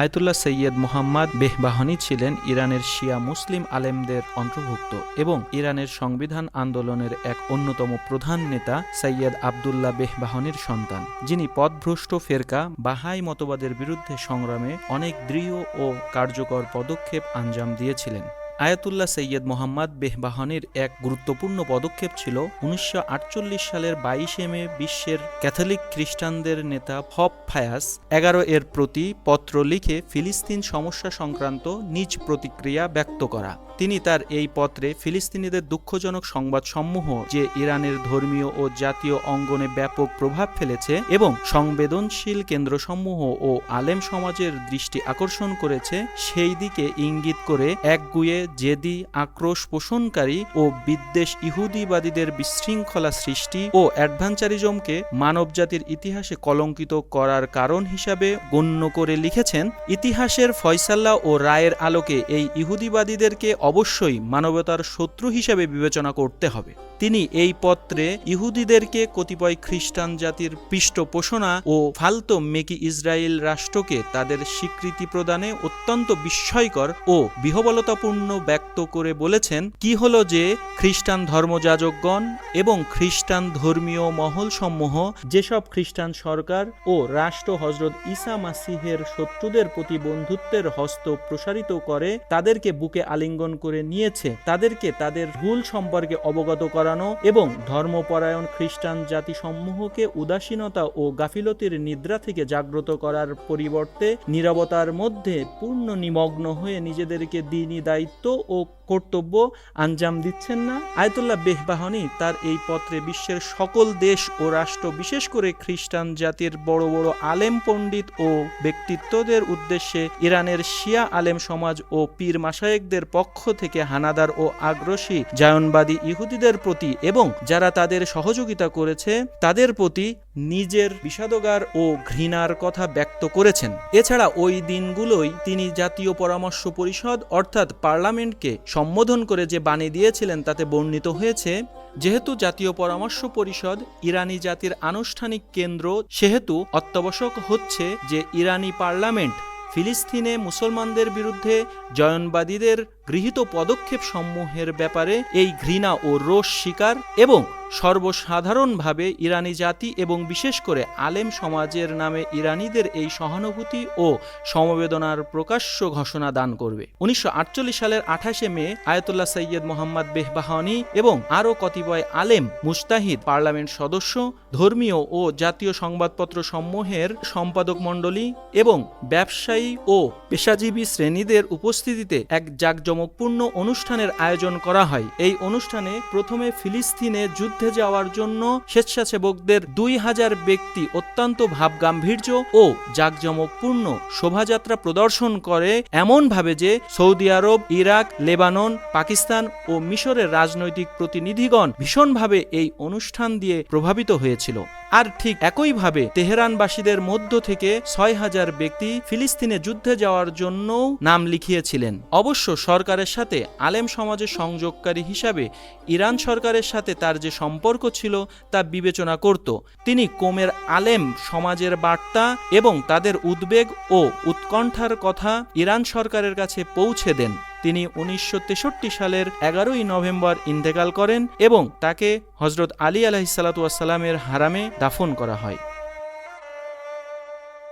Ayatollah Syed Mohammad বেহবাহানি ছিলেন ইরানের শিয়া মুসলিম আলেমদের অন্তর্ভুক্ত এবং ইরানের সংবিধান আন্দোলনের এক অন্যতম প্রধান নেতা সৈয়দ আবদুল্লাহ বেহবাহানির সন্তান, যিনি পদভ্রষ্ট ফেরকা, বাহাই মতবাদের বিরুদ্ধে সংগ্রামে অনেক দৃঢ় ও কার্যকর পদক্ষেপ আঞ্জাম দিয়েছিলেন। আয়াতুল্লাহ সৈয়দ মোহাম্মদ বেহবাহনির এক গুরুত্বপূর্ণ পদক্ষেপ ছিল উনিশশো আটচল্লিশ সালের বাইশে মে বিশ্বের ক্যাথলিক খ্রিস্টানদের নেতা ফপ ফায়াস এগারো এর প্রতি পত্র লিখে ফিলিস্তিন সমস্যা সংক্রান্ত নিজ প্রতিক্রিয়া ব্যক্ত করা। তিনি তার এই পত্রে ফিলিস্তিনিদের দুঃখজনক সংবাদসমূহ যে ইরানের ধর্মীয় ও জাতীয় অঙ্গনে ব্যাপক প্রভাব ফেলেছে এবং সংবেদনশীল কেন্দ্রসমূহ ও আলেম সমাজের দৃষ্টি আকর্ষণ করেছে, সেই দিকে ইঙ্গিত করে একগুয়ে জেদি, আক্রোশ পোষণকারী ও বিদ্বেষ ইহুদিবাদীদের বিশৃঙ্খলা সৃষ্টি ও অ্যাডভেঞ্চারিজমকে মানবজাতির ইতিহাসে কলঙ্কিত করার কারণ হিসাবে গণ্য করে লিখেছেন, ইতিহাসের ফয়সাল্লা ও রায়ের আলোকে এই ইহুদিবাদীদেরকে অবশ্যই মানবতার শত্রু হিসাবে বিবেচনা করতে হবে। তিনি এই পত্রে ইহুদিদেরকে কতিপয় খ্রিস্টান জাতির পৃষ্ঠপোষণা ও ফালতো মেকি ইসরায়েল রাষ্ট্রকে তাদের স্বীকৃতি প্রদানে অত্যন্ত বিস্ময়কর ও বিহবলতাপূর্ণ ব্যক্ত করে বলেছেন, কি হলো যে খ্রিস্টান ধর্মযাজকগণ এবং খ্রিস্টান ধর্মীয় মহলসমূহ, যেসব খ্রিস্টান সরকার ও রাষ্ট্র হজরত ঈসা মাসিহের শত্রুদের প্রতি বন্ধুত্বের হস্ত প্রসারিত করে, তাদেরকে বুকে আলিঙ্গন করে নিয়েছে, তাদেরকে তাদের ভুল সম্পর্কে অবগত করানো এবং ধর্মপরায়ণ খ্রিস্টান জাতিসমূহকে উদাসীনতা ও গাফিলতির নিদ্রা থেকে জাগ্রত করার পরিবর্তে নীরবতার মধ্যে পূর্ণ নিমগ্ন হয়ে নিজেদেরকে দিনই দায়িত্ব ও কর্তব্য আঞ্জাম দিচ্ছেন না? আয়তুল্লাহ বেহবাহনী তার এই পত্রে বিশ্বের সকল দেশ ও রাষ্ট্র, বিশেষ করে খ্রিস্টান জাতির বড় বড় আলেম পণ্ডিত ও ব্যক্তিত্বদের উদ্দেশ্যে ইরানের শিয়া আলেম সমাজ ও পীর মাসায়েকদের পক্ষ থেকে হানাদার ও আগ্রসী জায়নবাদী ইহুদিদের প্রতি এবং যারা তাদের সহযোগিতা করেছে, তাদের প্রতি নিজের বিষাদগার ও ঘৃণার কথা ব্যক্ত করেছেন। এছাড়া ওই দিনগুলোই তিনি জাতীয় পরামর্শ পরিষদ অর্থাৎ পার্লামেন্টকে সম্বোধন করে যে বাণী দিয়েছিলেন, তাতে বর্ণিত হয়েছে, যেহেতু জাতীয় পরামর্শ পরিষদ ইরানি জাতির আনুষ্ঠানিক কেন্দ্র, সেহেতু অত্যাবশ্যক হচ্ছে যে ইরানি পার্লামেন্ট ফিলিস্তিনে মুসলমানদের বিরুদ্ধে জয়নবাদীদের গৃহীত পদক্ষেপ সমূহের ব্যাপারে এই ঘৃণা ও রোষ স্বীকার এবং সর্বসাধারণভাবে ইরানি জাতি এবং বিশেষ করে আলেম সমাজের নামে ইরানিদের এই সহানুভূতি ও সমবেদনার প্রকাশ্য ঘোষণা দান করবে। উনিশশো সালের আঠাশে মে আয়তুল্লাহ সৈয়দ মোহাম্মদ বেহবাহানি এবং আরও কতিপয় আলেম মুস্তাহিদ পার্লামেন্ট সদস্য, ধর্মীয় ও জাতীয় সংবাদপত্র সমূহের সম্পাদক মণ্ডলী এবং ব্যবসায়ী ও পেশাজীবী শ্রেণীদের উপস্থিতিতে এক জাঁকজমকপূর্ণ অনুষ্ঠানের আয়োজন করা হয়। এই অনুষ্ঠানে প্রথমে ফিলিস্তিনে যুদ্ধে যাওয়ার জন্য স্বেচ্ছাসেবকদের দুই হাজার ব্যক্তি অত্যন্ত ভাবগাম্ভীর্য ও জাঁকজমকপূর্ণ শোভাযাত্রা প্রদর্শন করে এমনভাবে যে Saudi Arab, Iraq, Lebanon, Pakistan ও মিশরের রাজনৈতিক প্রতিনিধিগণ ভীষণভাবে এই অনুষ্ঠান দিয়ে প্রভাবিত হয়েছিল। আর ঠিক একইভাবে তেহরানবাসীদের মধ্য থেকে ছয় হাজার ব্যক্তি ফিলিস্তিনে যুদ্ধে যাওয়ার জন্যও নাম লিখিয়েছিলেন। অবশ্য সরকারের সাথে আলেম সমাজের সংযোগকারী হিসাবে ইরান সরকারের সাথে তার যে সম্পর্ক ছিল তা বিবেচনা করত। তিনি কোমের আলেম সমাজের বার্তা এবং তাদের উদ্বেগ ও উৎকণ্ঠার কথা ইরান সরকারের কাছে পৌঁছে দেন। তিনি উনিশশো তেষট্টি সালের এগারোই নভেম্বর ইন্তেকাল করেন এবং তাকে হজরত আলী আলাহিসাল্লাতুয়াসাল্লামের হারামে দাফন করা হয়।